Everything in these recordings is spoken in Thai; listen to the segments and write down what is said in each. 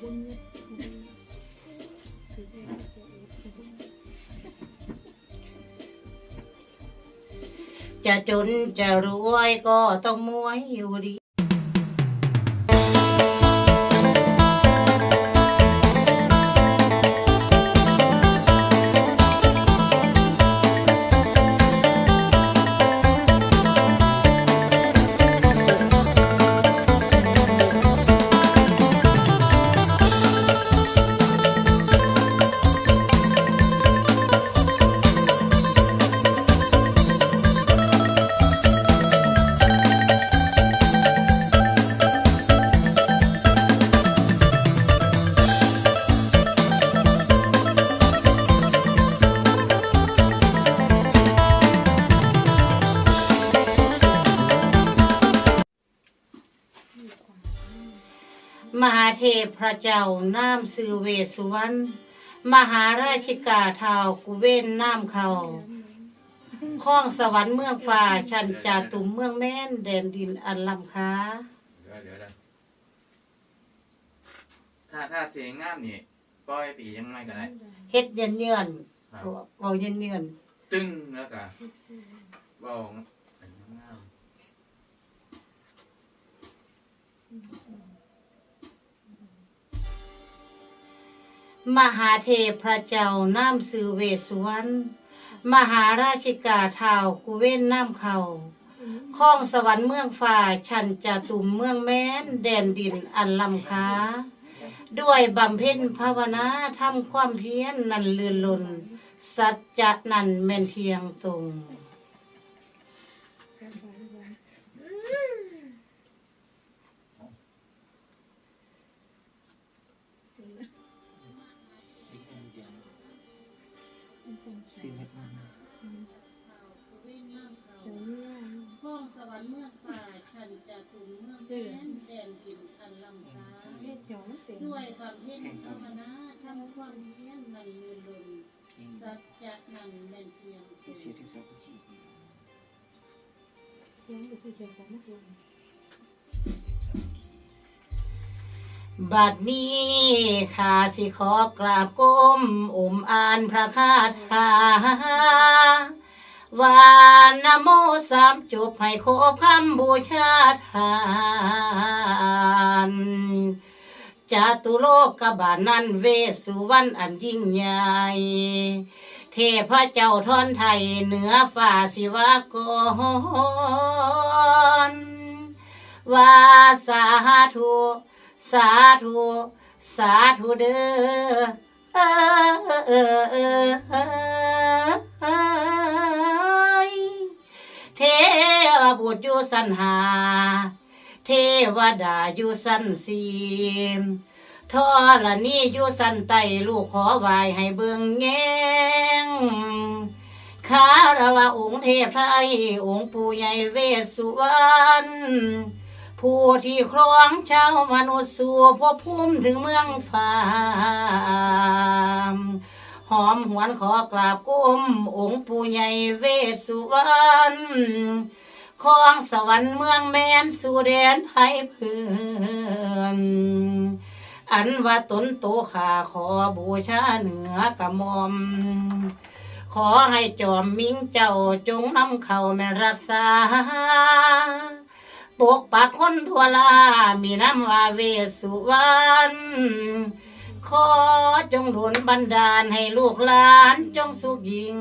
จะจนจะรวยก็ต้องมวยอยู่ดี มหาเทพพระเจ้าน้ำสือเวสสุวรรณมหาราชิกาเท้าวกุเวนน้ำเขาข้องสวรรค์เมืองฟ้าชันจาตุมเมืองแม่นแดนดินอันลำค้า เดี๋ยวเดี๋ยวเดี๋ยวถ้าถ้าเสียงงามนี่ปล่อยปียังไงก็ได้เฮ็ดเย็นเยือนครับเบาเย็นเยือนตึ้งแล้วก็เบาอันงาม มหาเทพพระเจ้าน้ำสือเวสวรรณมหาราชิกาเท้ากุเวนน้ำเขาข้องสวรรค์เมืองฟ้าชันจาตุมเมืองแม้น แดนดินอันลำค้า ด้วยบำเพ็ญภาวนาทำความเพียรนันเลือนลน สัจจะนันแม่นเทียงตรง ข้องสวรรค์เมืองฟ้าชันจาตุมเมืองแม้นแดนดินอันลำค้าด้วยบำเพ็ญภาวนาทำความเพียรนันเลือนลนสัจจะนันแม่นเทียงตรง บัดนี้ข้าสิขอกราบก้มอมอ่านพระคาถาวานโมสามจบให้ครบคำบูชาทานจาตุโลกกบาลนั้นเวสุวรรณอันยิ่งใหญ่เทพเจ้าทอนไทยเหนือฝ่าศิวากรวาสาธุ สาธุ สาธุเด้อเทวบุตรอยู่สันหา เทวดาอยู่สันสีมทอละนี่อยู่สันไตลูกขอไหวให้เบิ่งแงงคาระวะองค์เทพไทยองค์ปู่ใหญ่เวสสุวรรณ ผู้ที่ครองชาวมนุษย์สู่พภูมิถึงเมืองฟ้าหอมหวนขอกราบก้มองค์ปู่ใหญ่เวสสุวรรณของสวรรค์เมืองแมนสู่แดนไทยเพื่อนอันว่าตนโตขาขอบูชาเหนือกระมอม ขอให้จอมมิงเจ้าจงนำเข้าแม่รักษา ปกปักคนทั่วลา มีน้ำว่าเวสสุวรรณขอจงดลบันดาลให้ลูกหลานจงสุขยิ่ง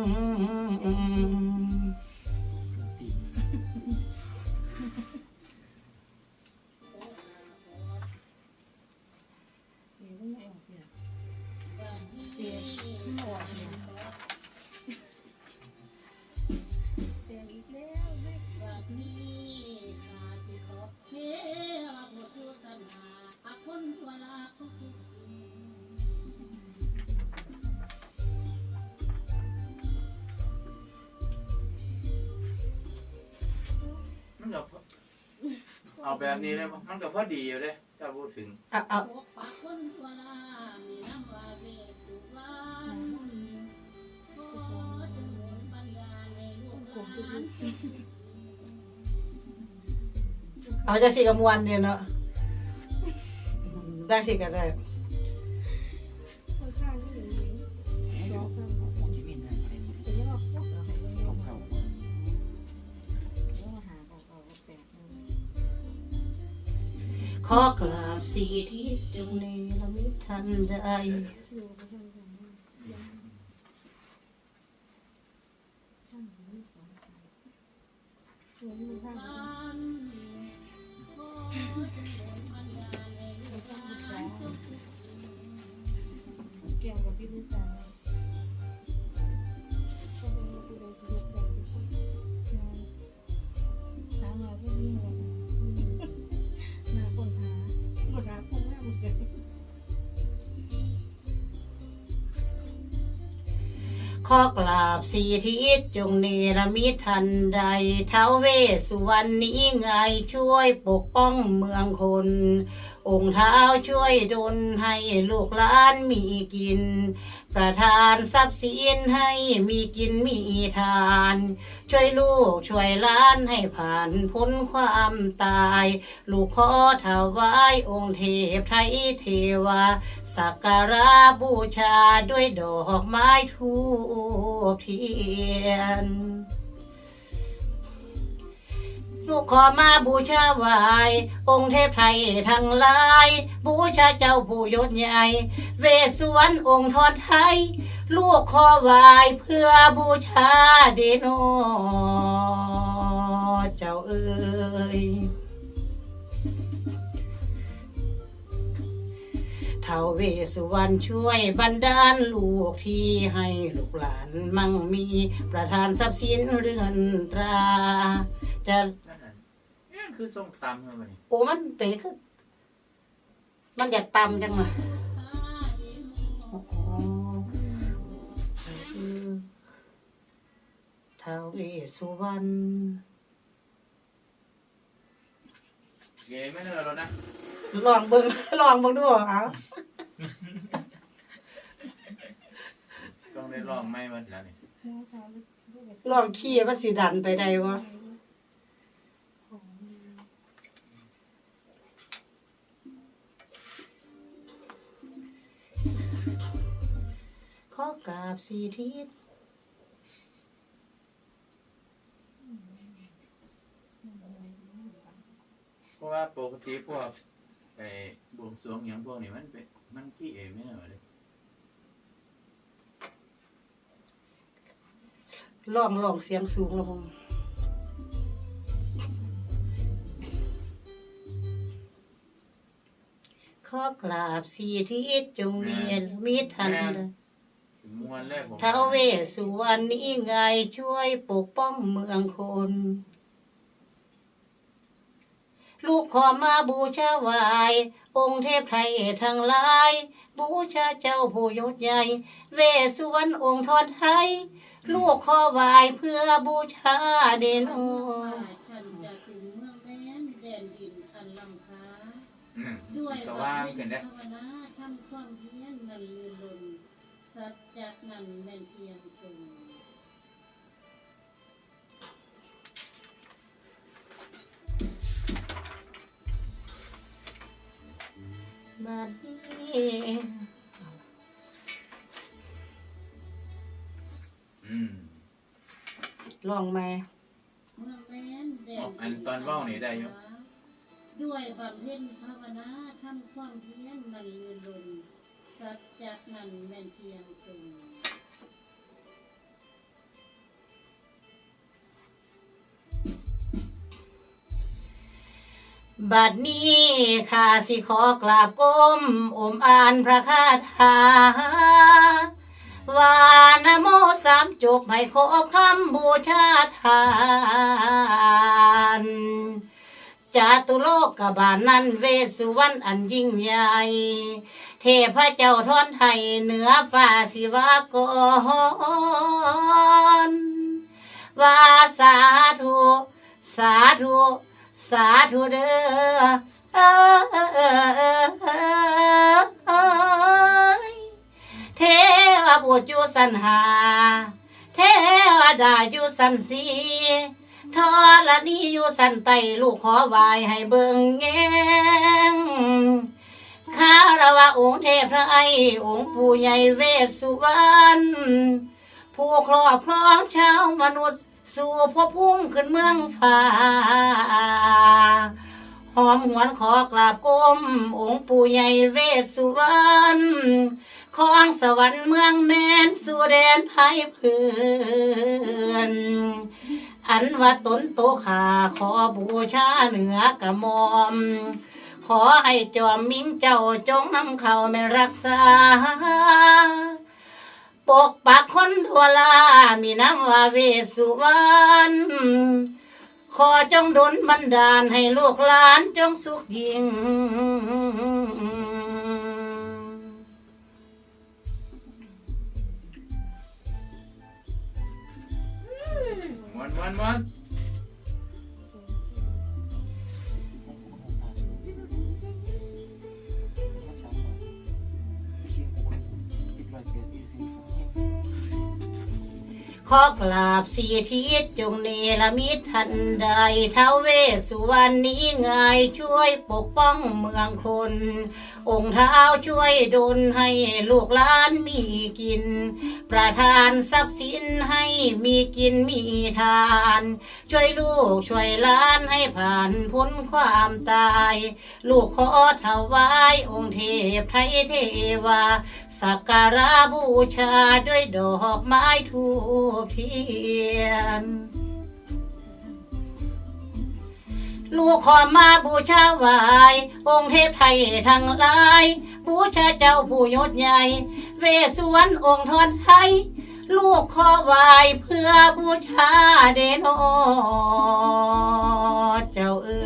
เอาแบบนี้เลยมันก็พอดีอยู่เลยถ้าพูดถึงเอาเอาปกปักคนทั่วลามีน้ำว่าเวสสุวรรณขอจงโดนบันดาลให้ลูกหลานเอาจะสิกระมวลเดียวเนาะได้สิก็ได้ สีที่จงเนรมิตทันใดบ้านขอจงโดนบันดาลในลูกหลานทุกทุกเกี่ยวกับพี่ลูกตา ขอกราบสีทิศจงเนรมิตทันใดเท้าเวสสุวรรณนี้ไงช่วยปกป้องเมืองคน องค์เท้าช่วยดลให้ลูกหลานมีกิน ประทานทรัพย์สินให้มีกินมีทาน ช่วยลูกช่วยหล้านให้ผ่านพ้นความตาย ลูกขอถวายองค์เทพไทยเทวาสักการะบูชาด้วยดอกไม้ทูปเทียน ลูกขอมาบูชาไหวาย องค์เทพไทยทั้งหลาย บูชาเจ้าผู้ยศใหญ่ เวสสุวรรณองค์ทอนไทย ลูกขอไหวายเพื่อบูชาเดโนเจ้าเอ๋ยท้าวเวสุวรรณช่วยบันดาลลูกที่ให้ลูกหลานมั่งมีประทานทรัพย์สินเรือนตราจะ คือส้มตำเท่าไหร่โอ้มันเป็นคือ มันอยากตำจังเลยพาเดโมอ๋อคือท้าวเวสสุวรรณเก๋ไม่เนอะแล้วนะลองเบิ่งลองเบิ่งดูเอาต้องได้ลองไม่มันแล้วนี่ลองขี้มันสิดันไปได้วะ ขอกราบสีทิศเพราะว่าปกติพวกไอ้บวงสรวงอย่างพวกนี้มันเป็นมันขี้เอ๋ไม่เนอะเลยลองลองเสียงสูงแล้วผมขอกราบสีทิศจงเนียนมิทันถึง มวนแล้วผมท้าวเวสสุวรรณนี้ไงช่วยปกป้องเมืองคน ลูกขอมาบูชาไหวาย องค์เทพไทยทั้งหลาย บูชาเจ้าผู้ยศใหญ่ เวสสุวรรณองค์ทอนไทย ลูกขอไหวายเพื่อบูชาเดนโอว่าฉันจะถึงเมืองแม้นแดนดินอันลำคาอืมด้วยสบำว่างเพ็ขึ้นญได้ภาวนาทำความเเทียมตรงบัดนี้อืมลองไหม เมืองแม้นแดนอันตอนเว้านี่ได้อยู่ ด้วยบำเพ็ญภาวนาทำความเพียรนันลืนลนสัจจะนันแม่นเทียมตร บัดนี้ข้าสิขอกราบก้มอมอ่านพระคาถาวานโมสามจบให้ครบคำบูชาทานจาตุโลกกบาลนั้นเวสุวรรณอันยิ่งใหญ่ เทพเจ้าทอนไทยเหนือฟ้าสิวากรวาสาธุ สาธุ สาธุเด้อเอ้ยเทวบุตรอยู่สันหา เทวดาอยู่สันสีทอละนี้อยู่สันไตลูกขอไหวายให้เบิ่งแงงข้าระวะองค์เทพไทยองค์ปู่ใหญ่เวสสุวรรณผู้ครอบครองชาวมนุษย์ สู่พบพุ่งขึ้นเมืองฟ้า หอมหวนขอกราบก้ม องค์ปู่ใหญ่เวสสุวรรณของสวรรค์เมืองแมนสู่แดนไทยเพื่อนอันว่าตนโตขาขอบูชาเหนือกระมอม ขอให้จอมมิ่งเจ้าจงนำเขาแม่นรักษา ปกปักคนทั่วลา มีน้ำว่าเวสุวรรณขอจงดลบันดาลให้ลูกหลานจงสุขยิ่งวันวันวัน ขอกราบสีทิศจงเนรมิตทันใดเท้าเวสสุวรรณนี้ไงช่วยปกป้องเมืองคนองค์เท้าช่วยดลให้ลูกหลานมีกิน ประทานทรัพย์สินให้มีกินมีทาน ช่วยลูกช่วยหลานให้ผ่านพ้นความตาย ลูกขอถวายองค์เทพไทยเทวาสักการะบูชาด้วยดอกไม้ทูบเทียน ลูกขอมาบูชาไหวาย องค์เทพไทยทั้งหลาย บูชาเจ้าผู้ยศใหญ่ เวสุวรรณองค์ทอนไทย ลูกขอไหวายเพื่อบูชาเดโนเจ้าเอ๋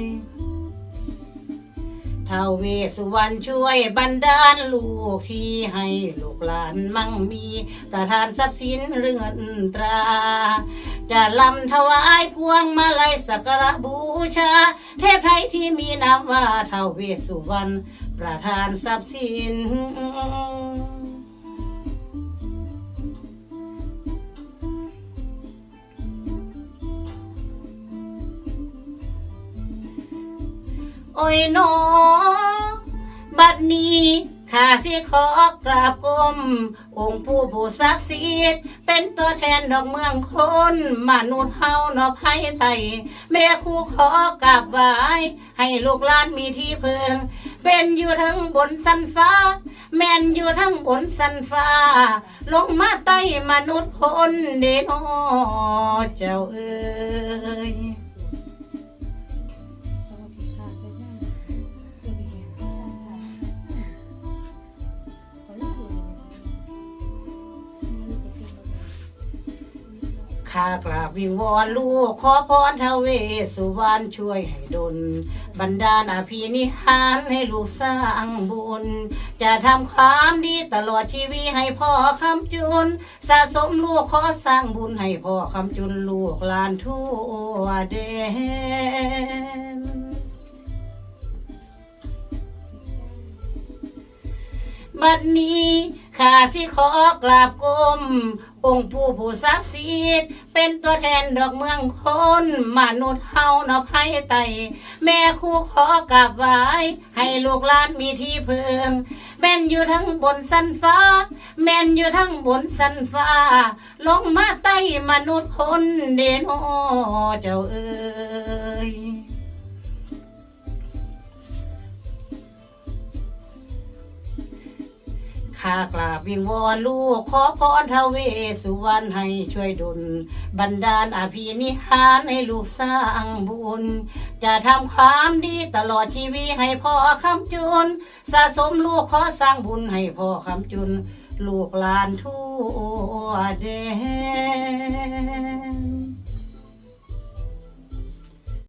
ยท้าวเวสุวรรณช่วยบันดาลลูกที่ให้ลูกหลานมั่งมี ประทานทรัพย์สินเรื่อนตรา จะลำถวายพวงมาลัยสักการะบูชา เทพไทยที่มีนามว่าเทวเวสุวรรณประทานทรัพย์สินโอ้ยนอบัดนี้ ข้าสิขอกราบกรมองค์ผู้ผู้ศักดิ์สิทธิ์เป็นตัวแทนดอกเมืองคนมนุษย์เฮาเนอภัยไทยแม่ครูขอกราบไหว้ให้ลูกหลานมีที่เพิง เป็นอยู่ทั้งบนสันฟ้า แม่นอยู่ทั้งบนสันฟ้า ลงมาใต้มนุษย์คนเดโนเจ้าเอ้ย ข้ากราบวิงวอนลูกขอพรทเวสสุวรรณช่วยให้ดลบันดาลอภินิหารให้ลูกสร้างบุญ จะทำความดีตลอดชีวิตให้พ่อคำจุน สะสมลูกขอสร้างบุญให้พ่อคำจุนลูกหลานทั่วแดนบัดนี้ข้าสิขอกราบกรม องค์ผู้ผู้ศักดิ์สิทธิ์เป็นตัวแทนดอกเมืองคนมนุษย์เฮาเนาะภัยไต แม่ครูขอกราบไหว้ให้ลูกหลานมีที่เพิงแม่นอยู่ทั้งบนสันฟ้า แม่นอยู่ทั้งบนสันฟ้า ลงมาใต้มนุษย์คนเดนโอเจ้าเอ้ย ข้ากราบวิงวอนลูกขอพรทเวสสุวรรณให้ช่วยดลบันดาลอภินิหารให้ลูกสร้างบุญ จะทำความดีตลอดชีวิตให้พ่อคำจุน สะสมลูกขอสร้างบุญให้พ่อคำจุน ลูกหลานทั่วเดน